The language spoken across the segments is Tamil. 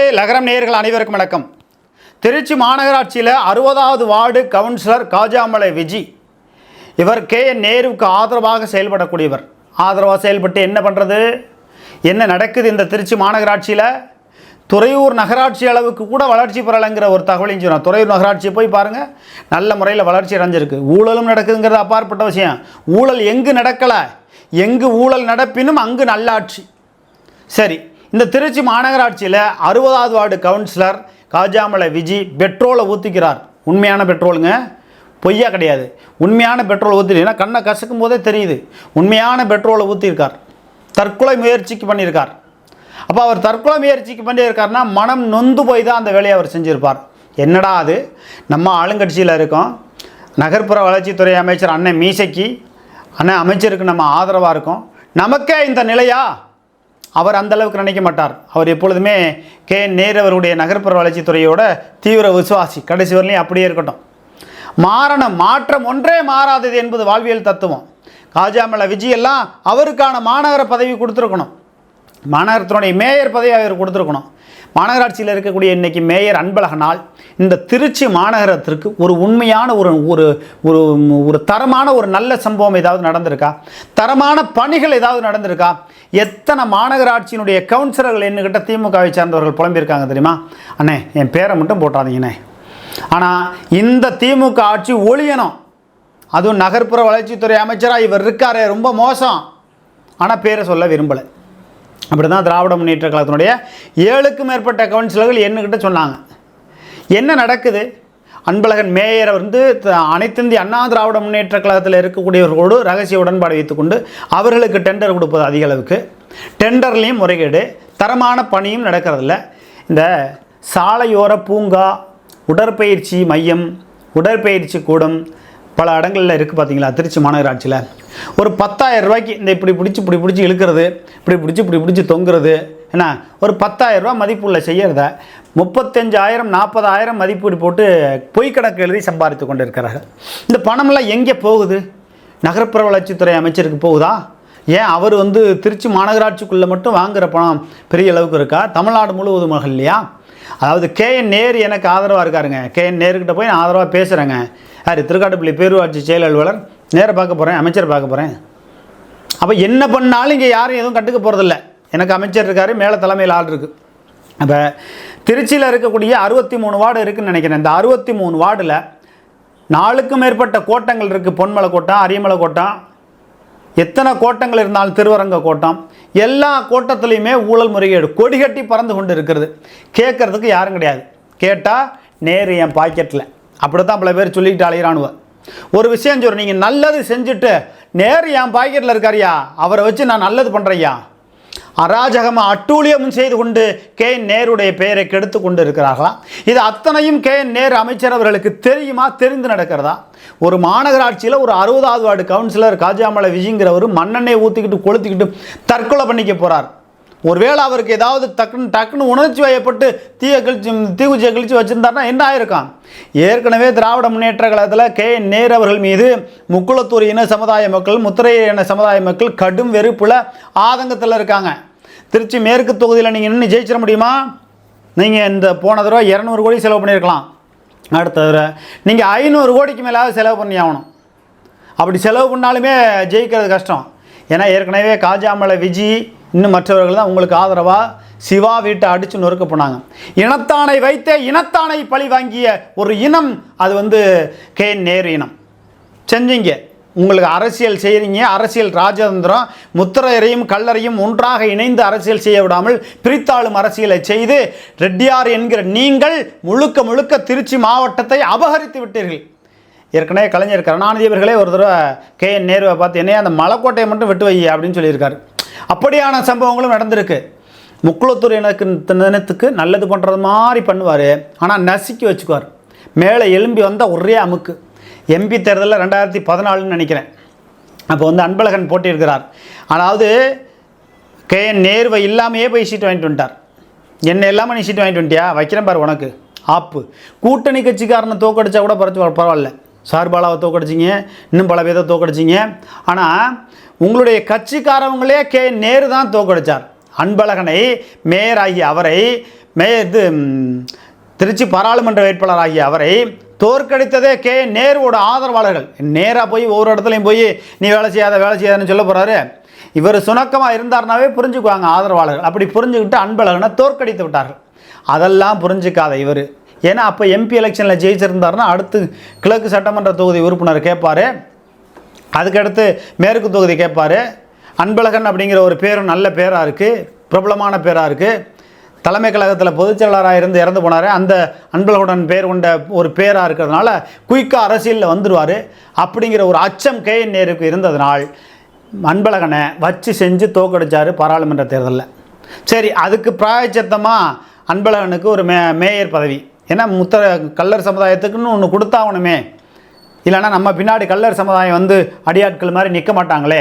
லகரம் நேயர்கள் அனைவருக்கும் வணக்கம். திருச்சி மாநகராட்சியில் அறுபதாவது வார்டு கவுன்சிலர் காஜாமலை விஜி. இவர் கே. என். நேருவுக்கு ஆதரவாக செயல்படக்கூடியவர். ஆதரவாக செயல்பட்டு என்ன பண்ணுறது என்ன நடக்குது இந்த திருச்சி மாநகராட்சியில்? துறையூர் நகராட்சி அளவுக்கு கூட வளர்ச்சி பெறலைங்கிற ஒரு தகவலையும் சொன்னோம் துறையூர் நகராட்சியை போய் பாருங்கள் நல்ல முறையில் வளர்ச்சி அடைஞ்சிருக்கு. ஊழலும் நடக்குதுங்கிறது அப்பாற்பட்ட விஷயம். ஊழல் எங்கு நடக்கலை? எங்கு ஊழல் நடப்பினும் அங்கு நல்லாட்சி. சரி இந்த திருச்சி மாநகராட்சியில் அறுபதாவது வார்டு கவுன்சிலர் காஜாமலை விஜி பெட்ரோலை ஊற்றிக்கிறார் உண்மையான பெட்ரோலுங்க? பொய்யா கிடையாது. உண்மையான பெட்ரோல் ஊற்றினா கண்ணை கசக்கும் போதே தெரியுது. உண்மையான பெட்ரோலை ஊற்றிருக்கார் தற்கொலை முயற்சிக்கு பண்ணியிருக்கார். அப்போ அவர் தற்கொலை முயற்சிக்கு பண்ணியிருக்காருன்னா மனம் நொந்து போய் தான் அந்த வேலையை அவர் செஞ்சுருப்பார். என்னடா அது? நம்ம ஆளுங்கட்சியில் இருக்கோம். நகர்ப்புற வளர்ச்சித்துறை அமைச்சர் அண்ணன் மீசைக்கு அண்ணன் அமைச்சருக்கு நம்ம ஆதரவாக இருக்கோம். நமக்கே இந்த நிலையா? அவர் அந்த அளவுக்கு நினைக்க மாட்டார். அவர் எப்பொழுதுமே கே. என். நேரு அவருடைய நகர்ப்புற வளர்ச்சித்துறையோட தீவிர விசுவாசி. கடைசி வரலையும் அப்படியே இருக்கட்டும். மாறணும் மாற்றம் ஒன்றே மாறாதது என்பது வாழ்வியல் தத்துவம். காஜாமல விஜயெல்லாம் அவருக்கான மாநகர பதவி கொடுத்துருக்கணும். மாநகரத்தினுடைய மேயர் பதவி அவர் கொடுத்துருக்கணும். மாநகராட்சியில் இருக்கக்கூடிய இன்னைக்கு மேயர் அன்பழகனால் இந்த திருச்சி மாநகரத்திற்கு ஒரு உண்மையான ஒரு ஒரு ஒரு ஒரு தரமான ஒரு நல்ல சம்பவம் ஏதாவது நடந்திருக்கா? தரமான பணிகள் ஏதாவது நடந்திருக்கா? எத்தனை மாநகராட்சியினுடைய கவுன்சிலர்கள் என்னக்கிட்ட திமுகவை சேர்ந்தவர்கள் புலம்பியிருக்காங்க தெரியுமா? அண்ணே என் பேரை மட்டும் போட்டாதீங்கண்ணே. ஆனால் இந்த திமுக ஆட்சி ஒழியணும். அதுவும் நகர்ப்புற வளர்ச்சித்துறை அமைச்சராக இவர் இருக்காரே ரொம்ப மோசம். ஆனால் பேரை சொல்ல விரும்பலை. அப்படி தான் திராவிட முன்னேற்ற கழகத்தினுடைய ஏழுக்கும் மேற்பட்ட கவுன்சிலர்கள் என்னக்கிட்ட சொன்னாங்க. என்ன நடக்குது? அன்பழகன் மேயர் வந்து த- அனைத்திந்திய அண்ணா திராவிட முன்னேற்ற கழகத்தில் இருக்கக்கூடியவர்களோடு ரகசிய உடன்பாடு வைத்துக்கொண்டு அவர்களுக்கு டெண்டர் கொடுப்பது அதிக அளவுக்கு. டெண்டர்லேயும் முறைகேடு தரமான பணியும் நடக்கிறதில்ல. இந்த சாலையோர பூங்கா உடற்பயிற்சி மையம் உடற்பயிற்சி கூடம் பல இடங்களில் இருக்குது பார்த்தீங்களா திருச்சி மாநகராட்சியில். ஒரு 10000 ரூபாய்க்கு இந்த இப்படி பிடிச்சி இப்படி பிடிச்சி இழுக்கிறது இப்படி பிடிச்சி இப்படி பிடிச்சி தொங்குறது என்ன? ஒரு 10000 ரூபாய் மதிப்புள்ள செய்கிறத முப்பத்தஞ்சாயிரம் நாற்பதாயிரம் மதிப்பீடு போட்டு பொய் கணக்கு எழுதி சம்பாதித்து கொண்டு இருக்கிறார்கள் இந்த பணமெல்லாம் எங்கே போகுது? நகர்ப்புற வளர்ச்சித்துறை அமைச்சருக்கு போகுதா? ஏன் அவர் வந்து திருச்சி மாநகராட்சிக்குள்ளே மட்டும் வாங்குகிற பணம் பெரிய அளவுக்கு இருக்கா? தமிழ்நாடு முழுவதுமாக இல்லையா? அதாவது கே என் நேரு எனக்கு ஆதரவாக இருக்காருங்க. கே என் நேருக்கிட்ட போய் நான் ஆதரவாக பேசுகிறேங்க யார் திருக்காட்டுப்பள்ளி பேரூராட்சி செயல் அலுவலர் நேராக பார்க்க போகிறேன் அமைச்சர் பார்க்க போகிறேன் அப்போ என்ன பண்ணாலும் இங்கே யாரும் எதுவும் கண்டுக்க போகிறதில்ல எனக்கு அமைச்சர் இருக்கார் மேலே தலைமையில் ஆள் இருக்குது அப்போ திருச்சியில் இருக்கக்கூடிய அறுபத்தி மூணு வார்டு இருக்குதுன்னு நினைக்கிறேன். இந்த அறுபத்தி மூணு வார்டில் நாலுக்கும் மேற்பட்ட கோட்டங்கள் இருக்குது பொன்மலை கோட்டம் அரியமலை கோட்டம் எத்தனை கோட்டங்கள் இருந்தாலும் திருவரங்க கோட்டம் எல்லா கோட்டத்துலேயுமே ஊழல் முறைகேடு கொடி கட்டி பறந்து கொண்டு இருக்கிறது. கேட்குறதுக்கு யாரும் கிடையாது. கேட்டால் நேரு என் பாக்கெட்டில் அப்படித்தான் பல பேர் சொல்லிக்கிட்டு அலையிறானுவ. ஒரு விஷயம் சொல்லு நீங்கள் நல்லது செஞ்சுட்டு நேர் என் பாக்கெட்டில் இருக்காரியா அவரை வச்சு நான் நல்லது பண்ணுறையா அராஜகமாக அட்டூழியமும் செய்து கொண்டு கே என் நேருடைய பெயரை கெடுத்து கொண்டு இருக்கிறார்களாம் இது அத்தனையும் கே என் நேரு அமைச்சர் அவர்களுக்கு தெரியுமா தெரிந்து நடக்கிறதா? ஒரு மாநகராட்சியில் ஒரு அறுபதாவது வார்டு கவுன்சிலர் காஜாமலை விஜய்ங்கிறவர் மண்ணெண்ணெய் ஊற்றிக்கிட்டு கொளுத்திக்கிட்டு தற்கொலை பண்ணிக்க போகிறார் ஒருவேளை அவருக்கு ஏதாவது டக்குன்னு டக்குன்னு உணர்ச்சி வயப்பட்டு தீய கழிச்சு தீக்குச்சியை கழிச்சு வச்சுருந்தாருன்னா என்ன ஆயிருக்கான் ஏற்கனவே திராவிட முன்னேற்ற கழகத்தில் கே. என். அவர்கள் மீது முக்குளத்தூர் இன சமுதாய மக்கள் முத்திரையர் இன சமுதாய மக்கள் கடும் வெறுப்பில் ஆதங்கத்தில் இருக்காங்க. திருச்சி மேற்கு தொகுதியில் நீங்கள் நின்று ஜெயிச்சிட முடியுமா? நீங்கள் இந்த போன தடவை இரநூறு கோடி செலவு பண்ணியிருக்கலாம். அடுத்த தடவை. நீங்கள் ஐநூறு கோடிக்கு மேலாவது செலவு பண்ணி ஆகணும். அப்படி செலவு பண்ணாலுமே ஜெயிக்கிறது கஷ்டம். ஏன்னா ஏற்கனவே காஜாமலை விஜி இன்னும் மற்றவர்கள் தான் உங்களுக்கு ஆதரவாக சிவா வீட்டை அடித்து நொறுக்க போனாங்க. இனத்தானை வைத்தே இனத்தானை பழி வாங்கிய ஒரு இனம் அது வந்து கே. நேரு இனம். செஞ்சீங்க. உங்களுக்கு அரசியல் செய்கிறீங்க அரசியல் ராஜதந்திரம் முத்திரையரையும் கல்லறையும் ஒன்றாக இணைந்து அரசியல் செய்ய விடாமல் பிரித்தாளும் அரசியலை செய்து ரெட்டியார் என்கிற நீங்கள் முழுக்க முழுக்க திருச்சி மாவட்டத்தை அபகரித்து விட்டீர்கள். ஏற்கனவே கலைஞர் கருணாநிதி அவர்களே ஒரு தடவை கே. என். நேருவை பார்த்து என்னையே அந்த மலைக்கோட்டையை மட்டும் வெட்டு வை அப்படின்னு சொல்லியிருக்காரு. அப்படியான சம்பவங்களும் நடந்திருக்கு. முக்குளத்தூர் எனக்கு தினத்துக்கு நல்லது பண்ணுறது மாதிரி பண்ணுவார். ஆனால் நசுக்கி வச்சுக்குவார். மேலே எலும்பி வந்தால் ஒரே அமுக்கு. எம்பி தேர்தலில் ரெண்டாயிரத்தி பதினாலுன்னு நினைக்கிறேன். அப்போ வந்து அன்பழகன் போட்டியிருக்கிறார். அதாவது கே என் இல்லாமையே போய் சீட் வாங்கிட்டு வந்துட்டார். என்ன இல்லாமல் நீ சீட் வாங்கிட்டு வந்துட்டியா? வைக்கிறேன் பாரு உனக்கு. ஆப்பு. கூட்டணி கட்சிக்காரனை தோக்கடிச்சா கூட பரவாயில்ல. சார்பாலாவை தோக்கடிச்சிங்க. இன்னும் பல பேரை தோக்கடிச்சிங்க. ஆனால் உங்களுடைய கட்சிக்காரவங்களே கே நேரு தான் தோக்கடித்தார் அன்பழகனை மேயர் ஆகிய அவரை மேயர் இது திருச்சி பாராளுமன்ற வேட்பாளராகிய அவரை தோற்கடித்ததே கே நேருவோட ஆதரவாளர்கள். நேராக போய் ஒவ்வொரு இடத்துலையும் போய் நீ வேலை செய்யாத வேலை செய்யாதன்னு சொல்ல போகிறாரு இவர் சுணக்கமாக இருந்தார்னாவே புரிஞ்சுக்குவாங்க ஆதரவாளர்கள். அப்படி புரிஞ்சுக்கிட்டு அன்பழகனை தோற்கடித்து விட்டார்கள். அதெல்லாம் புரிஞ்சுக்காத இவர். ஏன்னா அப்போ எம்பி எலெக்ஷனில் ஜெயிச்சிருந்தாருன்னா அடுத்து கிழக்கு சட்டமன்ற தொகுதி உறுப்பினர் கேட்பார் அதுக்கடுத்து மேற்கு தொகுதி கேட்பார். அன்பழகன் அப்படிங்கிற ஒரு பேரும் நல்ல பேராக இருக்குது பிரபலமான பேராக இருக்குது தலைமை கழகத்தில் பொதுச்செயலாளராக இருந்து இறந்து போனார். அந்த அன்பழகுடன் பேர் கொண்ட ஒரு பேராக இருக்கிறதுனால குயிக்காக அரசியலில் வந்துடுவார் அப்படிங்கிற ஒரு அச்சம் கே என் நேருக்கு இருந்ததுனால் அன்பழகனை வச்சு செஞ்சு தோக்கடிச்சார் பாராளுமன்ற தேர்தலில். சரி அதுக்கு பிராயச்சத்தமாக அன்பழகனுக்கு ஒரு மே மேயர் பதவி. ஏன்னா முத்த கல்லர் சமுதாயத்துக்குன்னு ஒன்று கொடுத்தாகணுமே. இல்லைன்னா நம்ம பின்னாடி கல்லர் சமுதாயம் வந்து அடியாட்கள் மாதிரி நிற்க மாட்டாங்களே?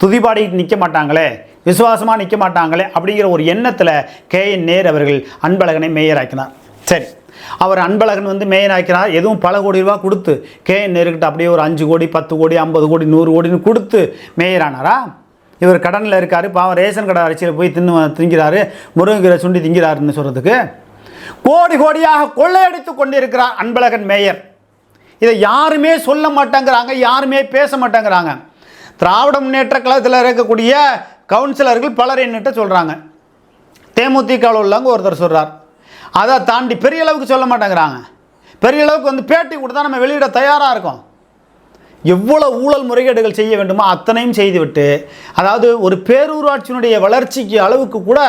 துதிபாடி நிற்க மாட்டாங்களே? விசுவாசமாக நிற்க மாட்டாங்களே? அப்படிங்கிற ஒரு எண்ணத்தில் கே என் நேர் அவர்கள் அன்பழகனை மேயராக்கினார். சரி. அவர் அன்பழகன் வந்து மேயர் ஆக்கினார் எதுவும் பல கோடி ரூபா கொடுத்து கே என் நேருக்கிட்ட அப்படியே ஒரு அஞ்சு கோடி பத்து கோடி ஐம்பது கோடி நூறு கோடின்னு கொடுத்து மேயரானாரா? இவர் கடனில் இருக்கார். பாவம் ரேஷன் கடை அரிசியில் போய் தின்னு திங்கிறாரு. முருங்கீரை சுண்டி திங்கிறாருன்னு சொல்கிறதுக்கு கோடி கோடியாக கொள்ளையடித்து கொண்டிருக்கிறார் அன்பழகன் மேயர். இதை யாருமே சொல்ல மாட்டேங்கிறாங்க யாருமே பேச மாட்டேங்கிறாங்க. திராவிட முன்னேற்ற கழகத்தில் இருக்கக்கூடிய கவுன்சிலர்கள் பலர் என்னட்ட சொல்கிறாங்க தேமுதிகவில் உள்ளவங்க ஒருத்தர் சொல்கிறார் அதை தாண்டி பெரிய அளவுக்கு சொல்ல மாட்டேங்கிறாங்க. பெரிய அளவுக்கு வந்து பேட்டி கொடுத்தா நம்ம வெளியிட தயாராக இருக்கோம். எவ்வளவு ஊழல் முறைகேடுகள் செய்ய வேண்டுமோ அத்தனையும் செய்துவிட்டு அதாவது ஒரு பேரூராட்சியினுடைய வளர்ச்சிக்கு அளவுக்கு கூட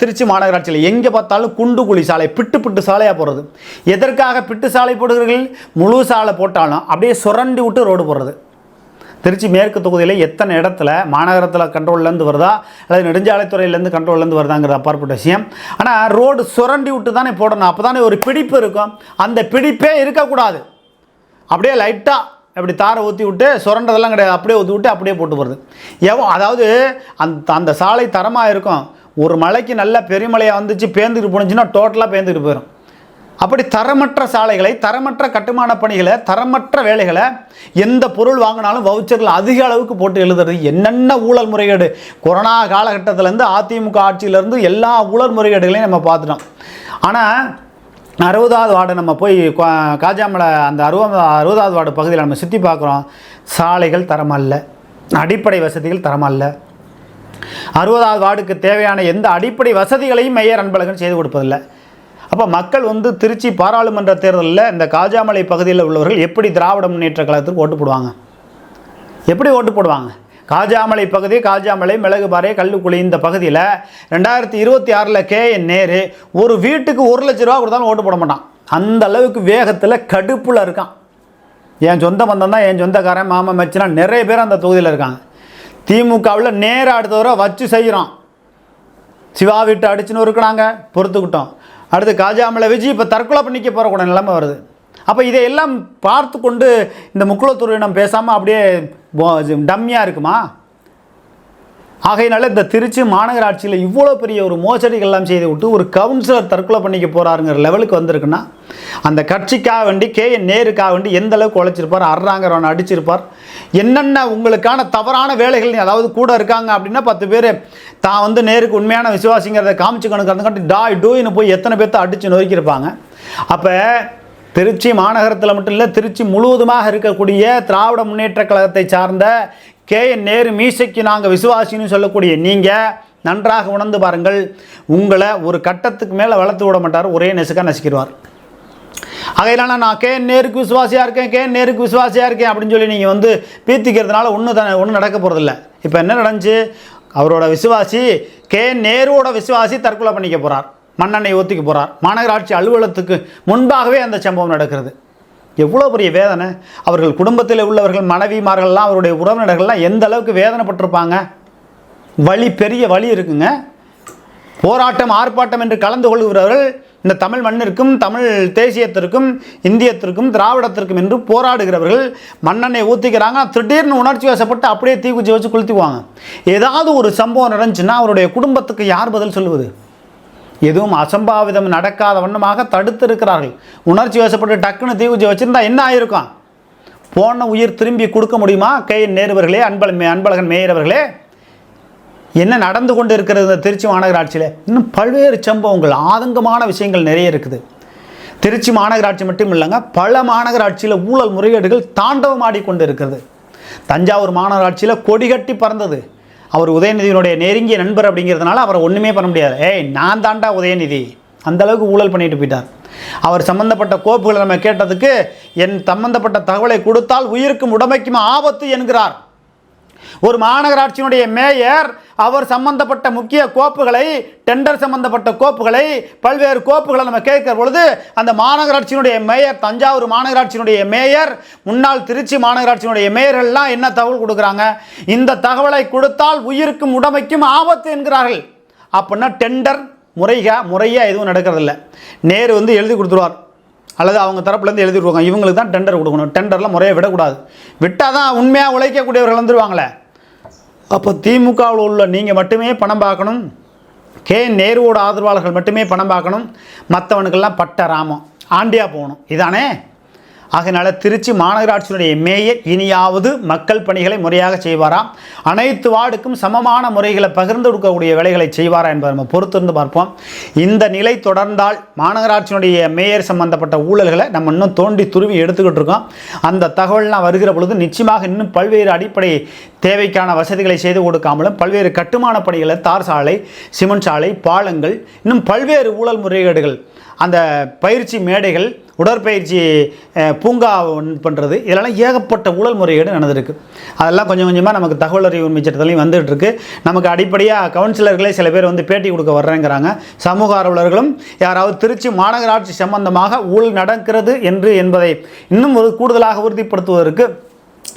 திருச்சி மாநகராட்சியில் எங்கே பார்த்தாலும் குண்டு குழி சாலை பிட்டு பிட்டு சாலையாக போடுறது. எதற்காக பிட்டு சாலை போடுகிறீர்கள்? முழு சாலை போட்டாலும் அப்படியே சுரண்டி விட்டு ரோடு போடுறது. திருச்சி மேற்கு தொகுதியில் எத்தனை இடத்துல மாநகரத்தில் கண்ட்ரோல்லேருந்து வருதா? அல்லது நெடுஞ்சாலைத்துறையிலேருந்து கண்ட்ரோல்லேருந்து வருதாங்கிறது அப்பாற்பட்ட விஷயம். ஆனால் ரோடு சுரண்டி விட்டு தானே போடணும். அப்போ தானே ஒரு பிடிப்பு இருக்கும். அந்த பிடிப்பே இருக்கக்கூடாது. அப்படியே லைட்டாக அப்படி தாரை ஊற்றி விட்டு சுரண்டதெல்லாம் கிடையாது. அப்படியே ஊற்றி விட்டு அப்படியே போட்டு போகிறது எவோ அதாவது அந்த அந்த சாலை தரமாக இருக்கும். ஒரு மலைக்கு நல்ல பெருமலையாக வந்துச்சு பேந்துக்கிட்டு போணுச்சுன்னா டோட்டலாக பேந்துக்கிட்டு போயிடும் அப்படி தரமற்ற சாலைகளை தரமற்ற கட்டுமான பணிகளை தரமற்ற வேலைகளை எந்த பொருள் வாங்கினாலும் வவுச்சர்கள் அதிக அளவுக்கு போட்டு எழுதுறது. என்னென்ன ஊழல் முறைகேடு? கொரோனா காலகட்டத்திலேருந்து அதிமுக ஆட்சியிலேருந்து எல்லா ஊழல் முறைகேடுகளையும் நம்ம பார்த்துட்டோம். ஆனால் அறுபதாவது வார்டு நம்ம போய் கா- காஜாமலை அந்த அறுபது அறுபதாவது வார்டு பகுதியில் நம்ம சுற்றி பார்க்குறோம். சாலைகள் தரமல்ல. அடிப்படை வசதிகள் தரமல்ல. அறுபதாவது வார்டுக்கு தேவையான எந்த அடிப்படை வசதிகளையும் மேயர் அன்பழகன் செய்து கொடுப்பதில்லை. அப்போ மக்கள் வந்து திருச்சி பாராளுமன்ற தேர்தலில் இந்த காஜாமலை பகுதியில் உள்ளவர்கள் எப்படி திராவிட முன்னேற்ற கழகத்துக்கு ஓட்டு போடுவாங்க? எப்படி ஓட்டு போடுவாங்க? காஜாமலை பகுதி காஜாமலை மிளகுபாறை கல்லுக்குழி இந்த பகுதியில் ரெண்டாயிரத்தி இருபத்தி ஆறில் கே என் நேரு ஒரு வீட்டுக்கு ஒரு லட்ச ரூபா கொடுத்தாலும் ஓட்டு போட மாட்டான். அந்த அளவுக்கு வேகத்தில் கடுப்பில் இருக்கான். என் சொந்த பந்தம் தான் என் சொந்தக்காரன் மாமா மச்சினா நிறைய பேர் அந்த தொகுதியில் இருக்காங்க. திமுகவில் நேராக அடுத்தவரை வச்சு செய்கிறோம் சிவா வீட்டு அடிச்சுன்னு இருக்கிறாங்க பொறுத்துக்கிட்டோம். அடுத்து காஜாமலை விஜய் இப்போ தற்கொலை பண்ணிக்க போகிற கூட நிலைமை வருது. அப்போ இதையெல்லாம் பார்த்து கொண்டு இந்த முக்குளத்தூரினம் பேசாமல் அப்படியே டம்மியாக இருக்குமா? ஆகையினால இந்த திருச்சி மாநகராட்சியில் இவ்வளோ பெரிய ஒரு மோசடிகள்லாம் செய்து விட்டு ஒரு கவுன்சிலர் தற்கொலை பண்ணிக்க போகிறாருங்கிற லெவலுக்கு வந்திருக்குன்னா அந்த கட்சிக்காக வேண்டி கே. என். நேருக்காக வேண்டி எந்த அளவுக்கு உழைச்சிருப்பார் அர்றாங்கிறவனை அடிச்சிருப்பார் என்னென்ன உங்களுக்கான தவறான வேலைகள் அதாவது கூட இருக்காங்க அப்படின்னா பத்து பேர் தான் வந்து நேருக்கு உண்மையான விசுவாசிங்கிறத காமிச்சுக்கணுங்கிறதுக்காண்டி டாய் டூயின்னு போய் எத்தனை பேர்த்த அடித்து நொறுக்கியிருப்பாங்க. அப்போ திருச்சி மாநகரத்தில் மட்டும் இல்லை திருச்சி முழுவதுமாக இருக்கக்கூடிய திராவிட முன்னேற்ற கழகத்தை சார்ந்த கே. என். நேரு மீசைக்கு நாங்கள் விசுவாசின்னு சொல்லக்கூடிய நீங்கள் நன்றாக உணர்ந்து பாருங்கள். உங்களை ஒரு கட்டத்துக்கு மேலே வளர்த்து விட மாட்டார் ஒரே நெசுக்காக நசுக்கிடுவார். ஆகையினால நான் கே. என். நேருக்கு விசுவாசியாக இருக்கேன் கே. என். நேருக்கு விசுவாசியாக இருக்கேன் அப்படின்னு சொல்லி நீங்கள் வந்து பீத்திக்கிறதுனால ஒன்றும் தானே ஒன்றும் நடக்க போகிறதில்ல இப்போ என்ன நடந்துச்சு? அவரோட விசுவாசி கே. நேருவோட விசுவாசி தற்கொலை பண்ணிக்க போகிறார் மண்ணெண்ணெய் ஊற்றிக்க போகிறார் மாநகராட்சி அலுவலகத்துக்கு முன்பாகவே அந்த சம்பவம் நடக்கிறது. எவ்வளோ பெரிய வேதனை. அவர்கள் குடும்பத்தில் உள்ளவர்கள் மனைவிமார்கள்லாம் அவருடைய உறவினர்கள்லாம் எந்த அளவுக்கு வேதனைப்பட்டிருப்பாங்க? வழி பெரிய வழி இருக்குங்க. போராட்டம் ஆர்ப்பாட்டம் என்று கலந்து கொள்கிறவர்கள் இந்த தமிழ் மண்ணிற்கும் தமிழ் தேசியத்திற்கும் இந்தியத்திற்கும் திராவிடத்திற்கும் என்று போராடுகிறவர்கள் மண்ணெண்ணை ஊற்றிக்கிறாங்க திடீர்னு உணர்ச்சி வசப்பட்டு அப்படியே தீக்குச்சி வச்சு கொளுத்திக்குவாங்க. ஏதாவது ஒரு சம்பவம் நடந்துச்சுன்னா அவருடைய குடும்பத்துக்கு யார் பதில் சொல்லுவது? எதுவும் அசம்பாவிதம் நடக்காத வண்ணமாக தடுத்து இருக்கிறார்கள் உணர்ச்சி வசப்பட்டு டக்குன்னு தீக்குச்சி வச்சுருந்தா என்ன ஆயிருக்கும்? போன உயிர் திரும்பி கொடுக்க முடியுமா? கை. நேருவர்களே அன்பழ அன்பழகன் மேயரவர்களே? என்ன நடந்து கொண்டு இருக்கிறது இந்த திருச்சி மாநகராட்சியில்? இன்னும் பல்வேறு சம்பவங்கள் ஆதங்கமான விஷயங்கள் நிறைய இருக்குது. திருச்சி மாநகராட்சி மட்டும் இல்லைங்க பல மாநகராட்சியில் ஊழல் முறைகேடுகள் தாண்டவம் ஆடிக்கொண்டு இருக்கிறது தஞ்சாவூர் மாநகராட்சியில் கொடிகட்டி பறந்தது. அவர் உதயநிதியினுடைய நெருங்கிய நண்பர் அப்படிங்கிறதுனால அவரை ஒன்றுமே பண்ண முடியாது. ஏய் நான் தாண்டா உதயநிதி. அந்தளவுக்கு ஊழல் பண்ணிட்டு போயிட்டார். அவர் சம்பந்தப்பட்ட கோப்புகளை நம்ம கேட்டதுக்கு என் சம்பந்தப்பட்ட தகவலை கொடுத்தால் உயிருக்கும் உடமைக்கும் ஆபத்து என்கிறார். ஒரு மாநகராட்சியினுடைய மேயர் அவர் சம்பந்தப்பட்ட முக்கிய கோப்புகளை டெண்டர் சம்பந்தப்பட்ட கோப்புகளை பல்வேறு கோப்புகளை நம்ம கேட்கிற பொழுது அந்த மாநகராட்சியினுடைய மேயர் தஞ்சாவூர் மாநகராட்சியினுடைய மேயர் முன்னாள் திருச்சி மாநகராட்சியினுடைய மேயர்கள்லாம் என்ன தகவல் கொடுக்குறாங்க? இந்த தகவலை கொடுத்தால் உயிருக்கும் உடமைக்கும் ஆபத்து என்கிறார்கள். அப்படின்னா டெண்டர் முறையாக முறையாக எதுவும் நடக்கிறதில்ல. நேரு வந்து எழுதி கொடுத்துருவார். அல்லது அவங்க தரப்புலேருந்து எழுதி இவங்களுக்கு தான் டெண்டர் கொடுக்கணும். டெண்டரில் முறையை விடக்கூடாது. விட்டால் தான் உண்மையாக உழைக்கக்கூடியவர்கள் வந்துருவாங்களே. அப்போ திமுகவில் உள்ள நீங்கள் மட்டுமே பணம் பார்க்கணும். கே நேருவோட ஆதரவாளர்கள் மட்டுமே பணம் பார்க்கணும். மற்றவனுக்கெல்லாம் பட்ட ராமம். ஆண்டியாக போகணும். இதானே? ஆகையினால திருச்சி மாநகராட்சியினுடைய மேயர் இனியாவது மக்கள் பணிகளை முறையாக செய்வாராம் அனைத்து வார்டுக்கும் சமமான முறைகளை பகிர்ந்து கொடுக்கக்கூடிய வேலைகளை செய்வாரா என்பதை நம்ம பொறுத்திருந்து பார்ப்போம். இந்த நிலை தொடர்ந்தால் மாநகராட்சியினுடைய மேயர் சம்பந்தப்பட்ட ஊழல்களை நம்ம இன்னும் தோண்டி துருவி எடுத்துக்கிட்டு இருக்கோம். அந்த தகவல்லாம் வருகிற பொழுது நிச்சயமாக இன்னும் பல்வேறு அடிப்படை தேவைக்கான வசதிகளை செய்து கொடுக்காமலும் பல்வேறு கட்டுமான பணிகளை தார் சாலை சிமெண்ட் சாலை பாலங்கள் இன்னும் பல்வேறு ஊழல் முறைகேடுகள் அந்த பயிற்சி மேடைகள் உடற்பயிற்சி பூங்கா பண்ணுறது இதெல்லாம் ஏகப்பட்ட ஊழல் முறைகேடு நடந்திருக்கு. அதெல்லாம் கொஞ்சம் கொஞ்சமாக நமக்கு தகவல் அறிவு உரிமை சட்டத்துலையும் நமக்கு அடிப்படையாக கவுன்சிலர்களே சில பேர் வந்து பேட்டி கொடுக்க வர்றேங்கிறாங்க. சமூக ஆர்வலர்களும் யாராவது திருச்சி மாநகராட்சி சம்பந்தமாக ஊழல் நடக்கிறது என்று என்பதை இன்னும் ஒரு கூடுதலாக உறுதிப்படுத்துவதற்கு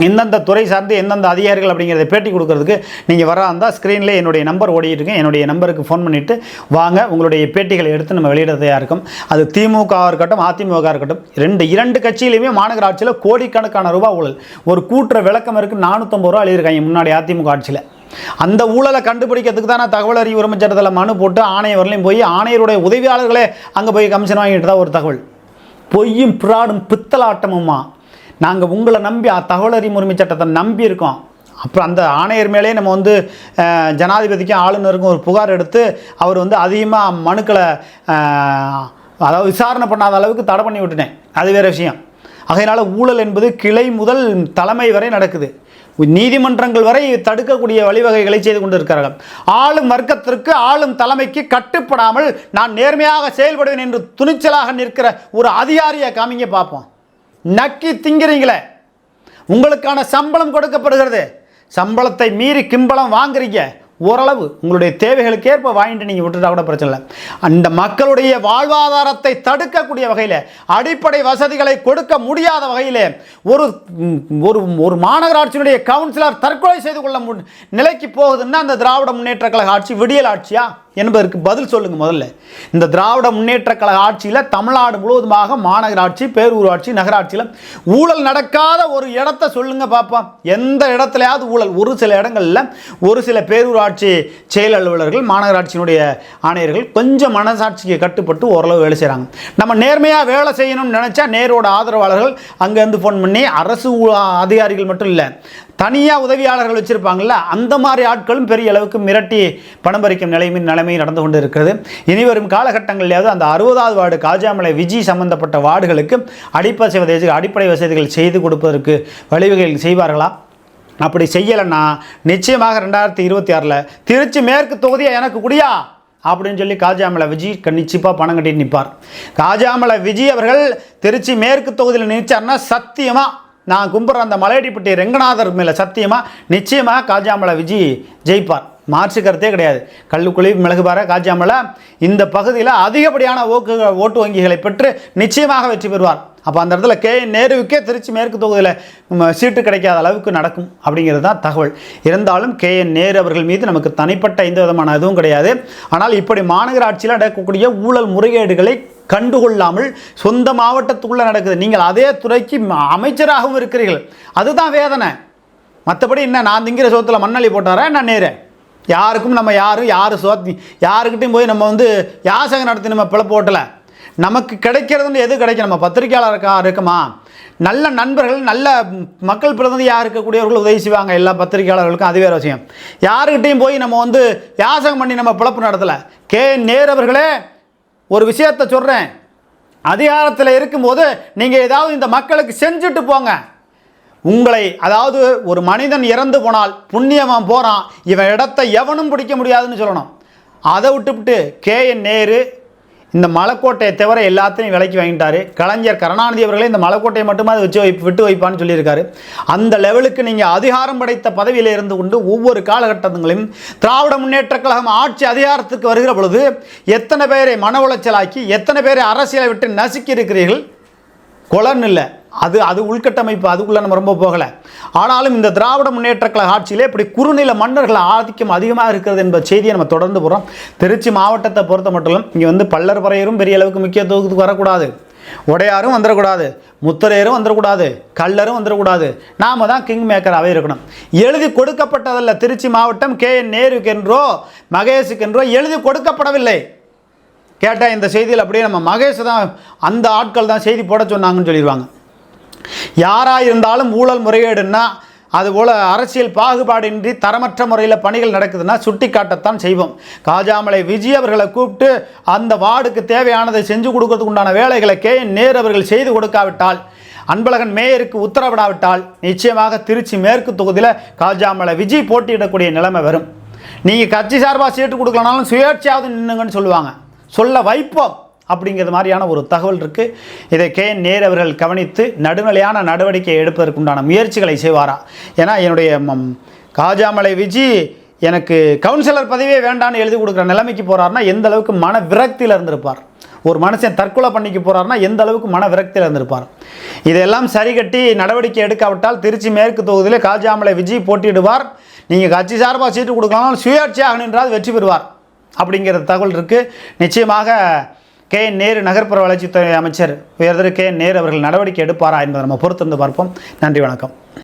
எந்தெந்த துறை சார்ந்து எந்தெந்த அதிகாரிகள் அப்படிங்கிறத பேட்டி கொடுக்கறதுக்கு நீங்கள் வரா இருந்தால் ஸ்க்ரீனில் என்னுடைய நம்பர் ஓடிட்டுருக்கேன் என்னுடைய நம்பருக்கு ஃபோன் பண்ணிவிட்டு வாங்க. உங்களுடைய பேட்டிகளை எடுத்து நம்ம வெளியிடறதையாக இருக்கும். அது திமுகவாக இருக்கட்டும் அதிமுக இருக்கட்டும் ரெண்டு இரண்டு கட்சியிலையுமே மாநகராட்சியில் கோடிக்கணக்கான ரூபா ஊழல். ஒரு கூட்டுற விளக்கம் இருக்குது நானூற்றம்பது ரூபா எழுதியிருக்காங்க முன்னாடி அதிமுக ஆட்சியில். அந்த ஊழலை கண்டுபிடிக்கிறதுக்கு தான் நான் தகவல் அறிவு உரிமை மனு போட்டு ஆணையர் வரலையும் போய் ஆணையருடைய உதவியாளர்களே அங்கே போய் கமிஷன் வாங்கிட்டு தான் ஒரு தகவல். பொய்யும் பிராடும் பித்தலாட்டமுமா? நாங்கள் உங்களை நம்பி அ- தகவல் அறிவு உரிமை சட்டத்தை நம்பி இருக்கோம். அப்புறம் அந்த ஆணையர் மேலே நம்ம வந்து ஜனாதிபதிக்கும் ஆளுநருக்கும் ஒரு புகார் எடுத்து அவர் வந்து அதிகமாக மனுக்களை அதாவது விசாரணை பண்ணாத அளவுக்கு தடை பண்ணி விட்டுட்டேன். அது வேறு விஷயம். அதனால் ஊழல் என்பது கிளை முதல் தலைமை வரை நடக்குது. நீதிமன்றங்கள் வரை தடுக்கக்கூடிய வழிவகைகளை செய்து கொண்டிருக்கிறார்கள். ஆளும் வர்க்கத்திற்கு ஆளும் தலைமைக்கு கட்டுப்படாமல் நான் நேர்மையாக செயல்படுவேன் என்று துணிச்சலாக நிற்கிற ஒரு அதிகாரியை காமிங்க பார்ப்போம். நக்கி திங்கிறீங்களே. உங்களுக்கான சம்பளம் கொடுக்கப்படுகிறது. சம்பளத்தை மீறி கிம்பளம் வாங்குறீங்க. ஓரளவு உங்களுடைய தேவைகளுக்கு ஏற்ப வாங்கிட்டு நீங்கள் விட்டுட்டா கூட பிரச்சனை இல்லை. அந்த மக்களுடைய வாழ்வாதாரத்தை தடுக்கக்கூடிய வகையில் அடிப்படை வசதிகளை கொடுக்க முடியாத வகையில் ஒரு ஒரு ஒரு மாநகராட்சியினுடைய கவுன்சிலர் தற்கொலை செய்து கொள்ள நிலைக்கு போகுதுன்னா அந்த திராவிட முன்னேற்ற கழக ஆட்சி விடியல் ஆட்சியா? என்பதற்கு பதில் சொல்லுங்க முதல்ல. இந்த திராவிட முன்னேற்ற கழக ஆட்சியில் தமிழ்நாடு முழுவதுமாக மாநகராட்சி பேரூராட்சி நகராட்சியில் ஊழல் நடக்காத ஒரு இடத்த சொல்லுங்க பார்ப்போம் எந்த இடத்துலையாவது ஊழல். ஒரு சில இடங்களில் ஒரு சில பேரூராட்சி செயல் அலுவலர்கள் மாநகராட்சியினுடைய ஆணையர்கள் கொஞ்சம் மனசாட்சிக்கு கட்டுப்பட்டு ஓரளவு வேலை செய்கிறாங்க நம்ம நேர்மையாக வேலை செய்யணும்னு நினச்சா நேரோட ஆதரவாளர்கள் அங்கேருந்து ஃபோன் பண்ணி அரசு அதிகாரிகள் மட்டும் இல்லை தனியாக உதவியாளர்கள் வச்சுருப்பாங்கள்ல அந்த மாதிரி ஆட்களும் பெரிய அளவுக்கு மிரட்டி பணம் பறிக்கும் நிலைமை நிலைமை நடந்து கொண்டு இருக்கிறது இனி வரும் காலகட்டங்களிலாவது அந்த அறுபதாவது வார்டு காஜாமலை விஜி சம்பந்தப்பட்ட வார்டுகளுக்கு அடிப்படை வசதி அடிப்படை வசதிகள் செய்து கொடுப்பதற்கு வழிவகைகள் செய்வார்களா? அப்படி செய்யலைன்னா நிச்சயமாக ரெண்டாயிரத்தி இருபத்தி ஆறில் திருச்சி மேற்கு தொகுதியை எனக்கு குடியா? அப்படின்னு சொல்லி காஜாமலை விஜய் நிச்சயமாக பணம் கட்டிட்டு நிற்பார் காஜாமலை விஜய் அவர்கள் திருச்சி மேற்கு தொகுதியில் நிற்சார்னா சத்தியமாக நான் கும்பிட்ற அந்த மலையடிப்பட்டி ரெங்கநாதர் மேலே சத்தியமாக நிச்சயமாக காஜாமலை விஜய் ஜெயிப்பார். மாற்று கருத்தே கிடையாது. கல்லுக்குழி மிளகுபார காஜாமலை இந்த பகுதியில் அதிகப்படியான ஓக்கு ஓட்டு வங்கிகளை பெற்று நிச்சயமாக வெற்றி பெறுவார். அப்போ அந்த இடத்துல கே நேருவுக்கே திருச்சி மேற்கு தொகுதியில் சீட்டு கிடைக்காத அளவுக்கு நடக்கும் அப்படிங்கிறது தான் தகவல். இருந்தாலும் கே என் நேரு அவர்கள் மீது நமக்கு தனிப்பட்ட எந்த விதமான இதுவும் கிடையாது. ஆனால் இப்படி மாநகராட்சியில் நடக்கக்கூடிய ஊழல் முறைகேடுகளை கண்டுகொள்ளாமல் சொந்த மாவட்டத்துக்குள்ளே நடக்குது. நீங்கள் அதே துறைக்கு அமைச்சராகவும் இருக்கிறீர்கள். அதுதான் வேதனை. மற்றபடி என்ன நான் திங்கிற சோத்தில் மண்ணள்ளி போட்டாரா? என்ன நேரு? யாருக்கும் நம்ம யாரும் யார் சோத்தி யாருக்கிட்டையும் போய் நம்ம வந்து யாசகம் நடத்தி நம்ம பிழப்பு ஓட்டலை. நமக்கு கிடைக்கிறதுன்னு எது கிடைக்கும்? நம்ம பத்திரிக்கையாளர் இருக்குமா? நல்ல நண்பர்கள் நல்ல மக்கள் பிரதிநிதியாக இருக்கக்கூடியவர்கள் உதவி செய்வாங்க? எல்லா பத்திரிகையாளர்களுக்கும் அது வேறு விஷயம். யாருக்கிட்டையும் போய் நம்ம வந்து யாசகம் பண்ணி நம்ம பிழப்பு நடத்தலை. கே. நேர் அவர்களே ஒரு விஷயத்தை சொல்கிறேன் அதிகாரத்தில் இருக்கும்போது நீங்கள் ஏதாவது இந்த மக்களுக்கு செஞ்சுட்டு போங்க. உங்களை அதாவது ஒரு மனிதன் இறந்து போனால் புண்ணியமாக போகிறான் இவன் இடத்த எவனும் பிடிக்க முடியாதுன்னு சொல்லணும். அதை விட்டுவிட்டு கே என் நேரு இந்த மலைக்கோட்டையை தவிர எல்லாத்தையும் விலைக்கு வாங்கிட்டாரு. கலைஞர் கருணாநிதி அவர்களே இந்த மலைக்கோட்டையை மட்டுமே அதை வச்சு வைப்பு விட்டு வைப்பான்னு சொல்லியிருக்காரு. அந்த லெவலுக்கு நீங்கள் அதிகாரம் படைத்த பதவியில் இருந்து கொண்டு ஒவ்வொரு காலகட்டங்களையும் திராவிட முன்னேற்ற கழகம் ஆட்சி அதிகாரத்துக்கு வருகிற பொழுது எத்தனை பேரை மன உளைச்சலாக்கி எத்தனை பேரை அரசியலை விட்டு நசுக்கி இருக்கிறீர்கள்? கொலன்னு இல்லை. அது அது உள்கட்டமைப்பு அதுக்குள்ளே நம்ம ரொம்ப போகலை. ஆனாலும் இந்த திராவிட முன்னேற்ற கழக ஆட்சியிலே இப்படி குறுநில மன்னர்கள் ஆதிக்கம் அதிகமாக இருக்கிறது என்ப செய்தியை நம்ம தொடர்ந்து போகிறோம் திருச்சி மாவட்டத்தை பொறுத்த மட்டும் இங்கே வந்து பல்லர் பறையரும் பெரிய அளவுக்கு முக்கியத்துவத்துக்கு வரக்கூடாது. உடையாரும் வந்துடக்கூடாது முத்தரையரும் வந்துடக்கூடாது கல்லரும் வந்துடக்கூடாது நாம தான் கிங் மேக்கராகவே இருக்கணும். எழுதி கொடுக்கப்பட்டதல்ல திருச்சி மாவட்டம் கே என் நேருக்கென்றோ மகேஷுக்கென்றோ எழுதி கொடுக்கப்படவில்லை. கேட்டால் இந்த செய்தியில் அப்படியே நம்ம மகேஷ் தான் அந்த ஆட்கள் தான் செய்தி போட சொன்னாங்கன்னு சொல்லிடுவாங்க. யாராக இருந்தாலும் ஊழல் முறையீடுன்னா அதுபோல் அரசியல் பாகுபாடின்றி தரமற்ற முறையில் பணிகள் நடக்குதுன்னா சுட்டி காட்டத்தான் செய்வோம். காஜாமலை விஜய் அவர்களை கூப்பிட்டு அந்த வார்டுக்கு தேவையானதை செஞ்சு கொடுக்கறதுக்கு உண்டான வேலைகளை கே. நேர் அவர்கள் செய்து கொடுக்காவிட்டால் அன்பழகன் மேயருக்கு உத்தரவிடாவிட்டால் நிச்சயமாக திருச்சி மேற்கு தொகுதியில் காஜாமலை விஜய் போட்டியிடக்கூடிய நிலைமை வரும். நீங்கள் கட்சி சார்பாக சீட்டு கொடுக்கலனாலும் சுயேட்சையாவது நின்னுங்கன்னு சொல்லுவாங்க. சொல்ல வைப்போம் அப்படிங்கிறது மாதிரியான ஒரு தகவல் இருக்குது இதை கே நேர் அவர்கள் கவனித்து நடுநிலையான நடவடிக்கை எடுப்பதற்குண்டான முயற்சிகளை செய்வாரா? ஏன்னா என்னுடைய காஜாமலை விஜி எனக்கு கவுன்சிலர் பதவியே வேண்டான்னு எழுதி கொடுக்குற நிலைமைக்கு போகிறாருன்னா எந்த அளவுக்கு மன விரக்தியில் இருந்திருப்பார்? ஒரு மனுஷன் தற்கொலை பண்ணிக்க போகிறாருன்னா எந்த அளவுக்கு மன விரக்தியில் இருந்திருப்பார்? இதெல்லாம் சரி கட்டி நடவடிக்கை எடுக்காவிட்டால் திருச்சி மேற்கு தொகுதியில் காஜாமலை விஜய் போட்டியிடுவார். நீங்கள் கட்சி சார்பாக சீட்டு கொடுக்கலாம் சுயேட்சையாக நின்றால் வெற்றி பெறுவார். அப்படிங்கிற தகவல் இருக்குது நிச்சயமாக கே என் நேரு நகர்ப்புற வளர்ச்சித்துறை அமைச்சர் உயர்திரு கே என் நேரு அவர்கள் நடவடிக்கை எடுப்பாரா என்பதை நம்ம பொறுத்திருந்து பார்ப்போம். நன்றி வணக்கம்.